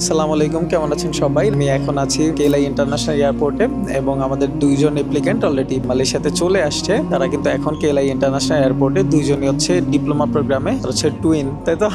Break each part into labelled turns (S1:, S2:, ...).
S1: আসসালামু আলাইকুম কেমন আছেন সবাই? আমি এখন আছি কেলাই ইন্টারন্যাশনাল এয়ারপোর্টে এবং আমাদের দুইজন অ্যাপ্লিক্যান্ট অলরেডি মালয়েশিয়াতে চলে আসছে। তারা কিন্তু এখন কেলাই ইন্টারন্যাশনাল এয়ারপোর্টে দুইজনই হচ্ছে ডিপ্লোমা প্রোগ্রামে হচ্ছে টুইন তাই তো?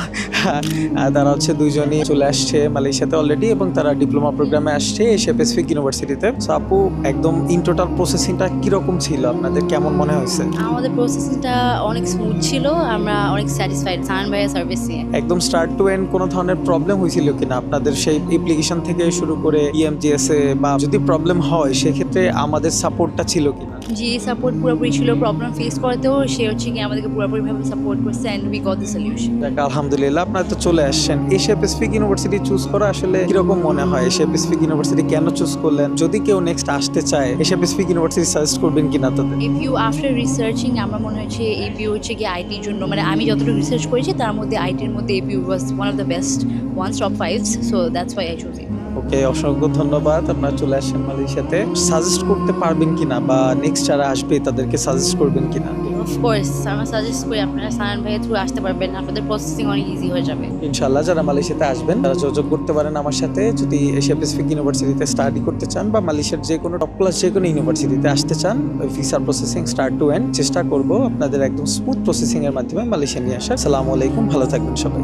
S1: তারা হচ্ছে দুইজনই চলে আসছে মালয়েশিয়াতে অলরেডি এবং তারা ডিপ্লোমা প্রোগ্রামে আসছে এশিয়া প্যাসিফিক ইউনিভার্সিটিতে সো আপু একদম ইন টোটাল প্রসেসিংটা কীরকম ছিল? আপনাদের কেমন মনে হয়েছে?
S2: আমাদের প্রসেসিংটা অনেক স্মুথ ছিল আমরা অনেক স্যাটিসফাইড সান সার্ভিস নিয়ে।
S1: একদম স্টার্ট টু এন্ড কোনো ধরনের প্রবলেম হয়েছিল কিনা আপনাদের? সেই অ্যাপ্লিকেশন থেকে শুরু করে E ইএমজিএস এ বা যদি প্রবলেম হয় সেক্ষেত্রে আমাদের সাপোর্টটা ছিল কিনা?
S2: যে সাপোর্ট পুরোপুরি ছিল। প্রবলেম ফেস করতেও সে হচ্ছে কি আমাদেরকে পুরোপুরিভাবে সাপোর্ট করছে and we got the solution
S1: আলহামদুলিল্লাহ আপনারা তো চলে আসছেন। এশিয়া প্যাসিফিক ইউনিভার্সিটি চুজ করা আসলে কীরকম মনে হয়? এশিয়া প্যাসিফিক ইউনিভার্সিটি কেন চুজ করলেন? যদি কেউ নেক্সট আসতে চায় এশিয়া প্যাসিফিক ইউনিভার্সিটি সাজেস্ট করবেন কিনা তাদের?
S2: ইউ আফটার রিসার্চিং আমার মনে হচ্ছে এপিউ হচ্ছে কি আইটির জন্য মানে আমি যতটুকু রিসার্চ করেছি তার মধ্যে আইটির মধ্যে APU was one of the best one top fives so that's why I choose it
S1: okay অসংখ্য ধন্যবাদ। আপনারা চলে আসেন মালয়েশিয়াতে। সাজেস্ট করতে পারবেন কিনা বা নেক্সট যারা আসবে তাদেরকে সাজেস্ট করবেন কিনা?
S2: অফকোর্স আমরা সাজেস্ট করি আপনারা সান ভাইয়ের থ্রু আসতে পারবেন। আপনাদের প্রসেসিং অনেক ইজি হয়ে যাবে।
S1: ইনশাল্লাহ যারা মালয়েশিয়াতে আসবেন তারা যোগাযোগ করতে পারেন আমার সাথে। যদি এশিয়া প্যাসিফিক ইউনিভার্সিটিতে স্টাডি করতে চান বা মালয়েশিয়ার যে কোনো টপ ক্লাস যে কোনো ইউনিভার্সিটিতে আসতে চান ওই ভিসার প্রসেসিং স্টার্ট টু এন্ড চেষ্টা করব আপনাদের একদম স্মুথ প্রসেসিং এর মাধ্যমে মালয়েশিয়া নিয়ে আসার। সালামু আলাইকুম ভালো থাকবেন সবাই।